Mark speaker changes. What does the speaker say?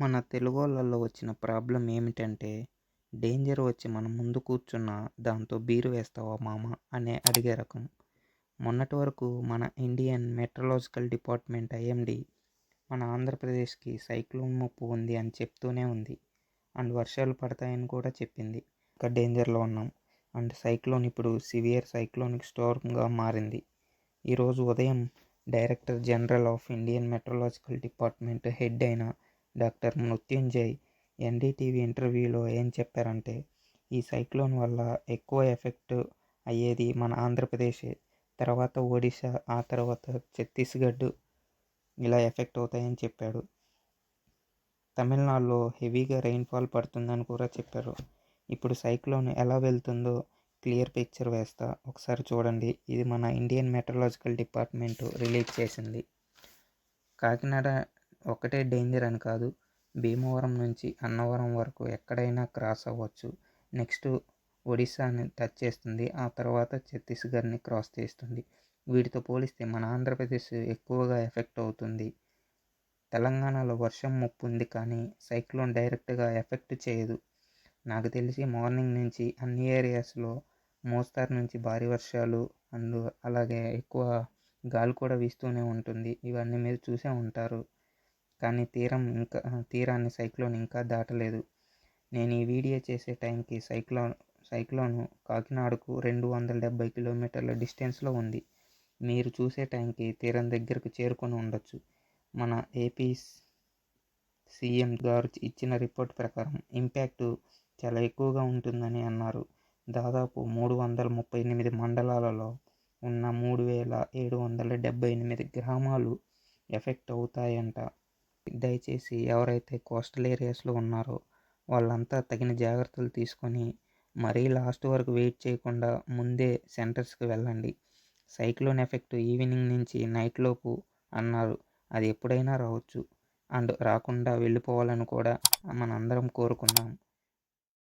Speaker 1: మన తెలుగు వాళ్ళల్లో వచ్చిన ప్రాబ్లం ఏమిటంటే డేంజర్ వచ్చి మన ముందు కూర్చున్న దాంతో బీరు వేస్తావా మామ అనే అడిగే రకం. మొన్నటి వరకు మన ఇండియన్ మెట్రలాజికల్ డిపార్ట్మెంట్ ఐఎండి మన ఆంధ్రప్రదేశ్కి సైక్లోన్ ముప్పు ఉంది అని చెప్తూనే ఉంది. అండ్ వర్షాలు పడతాయని కూడా చెప్పింది. ఇంకా డేంజర్లో ఉన్నాం. అండ్ సైక్లోన్ ఇప్పుడు సివియర్ సైక్లోనిక్ స్టార్మ్గా మారింది. ఈరోజు ఉదయం director general of Indian meteorological department head అయిన డాక్టర్ మృత్యుంజయ్ ఎన్డీటీవీ ఇంటర్వ్యూలో ఏం చెప్పారంటే ఈ సైక్లోన్ వల్ల ఎక్కువ ఎఫెక్ట్ అయ్యేది మన ఆంధ్రప్రదేశే తర్వాత ఒడిశా ఆ తర్వాత ఛత్తీస్గఢ్ ఇలా ఎఫెక్ట్ అవుతాయని చెప్పాడు. తమిళనాడులో హెవీగా రెయిన్ఫాల్ పడుతుందని కూడా చెప్పారు. ఇప్పుడు సైక్లోన్ ఎలా వెళ్తుందో క్లియర్ పిక్చర్ వేస్తా. ఒకసారి చూడండి. ఇది మన ఇండియన్ మెట్రలాజికల్ డిపార్ట్మెంట్ రిలీజ్ చేసింది. కాకినాడ ఒకటే డేంజర్ అని కాదు. భీమవరం నుంచి అన్నవరం వరకు ఎక్కడైనా క్రాస్ అవ్వచ్చు. నెక్స్ట్ ఒడిశాని టచ్ చేస్తుంది. ఆ తర్వాత ఛత్తీస్గఢ్ని క్రాస్ చేస్తుంది. వీటితో పోలిస్తే మన ఆంధ్రప్రదేశ్ ఎక్కువగా ఎఫెక్ట్ అవుతుంది. తెలంగాణలో వర్షం ముప్పు ఉంది కానీ సైక్లోన్ డైరెక్ట్గా ఎఫెక్ట్ చేయదు. నాకు తెలిసి మార్నింగ్ నుంచి అన్ని ఏరియాస్లో మోస్తారు నుంచి భారీ వర్షాలు అండ్ అలాగే ఎక్కువ గాలి కూడా వీస్తూనే ఉంటుంది. ఇవన్నీ మీరు చూసే ఉంటారు. కానీ తీరం ఇంకా తీరాన్ని సైక్లోన్ ఇంకా దాటలేదు. నేను ఈ వీడియో చేసే టైంకి సైక్లోన్ సైక్లోను కాకినాడకు రెండు వందల డెబ్బై కిలోమీటర్ల డిస్టెన్స్లో ఉంది. మీరు చూసే టైంకి తీరం దగ్గరకు చేరుకొని ఉండొచ్చు. మన ఏపీ సీఎం గారు ఇచ్చిన రిపోర్ట్ ప్రకారం ఇంపాక్ట్ చాలా ఎక్కువగా ఉంటుందని అన్నారు. దాదాపు మూడు వందల ముప్పై ఎనిమిది మండలాలలో ఉన్న మూడు వేల ఏడు వందల డెబ్బై ఎనిమిది గ్రామాలు ఎఫెక్ట్ అవుతాయంట. దయచేసి ఎవరైతే కోస్టల్ ఏరియాస్లో ఉన్నారో వాళ్ళంతా తగిన జాగ్రత్తలు తీసుకొని మరీ లాస్ట్ వరకు వెయిట్ చేయకుండా ముందే సెంటర్స్కి వెళ్ళండి. సైక్లోన్ ఎఫెక్ట్ ఈవినింగ్ నుంచి నైట్ లోపు అన్నారు. అది ఎప్పుడైనా రావచ్చు. అండ్ రాకుండా వెళ్ళిపోవాలని కూడా మనందరం కోరుకుందాం.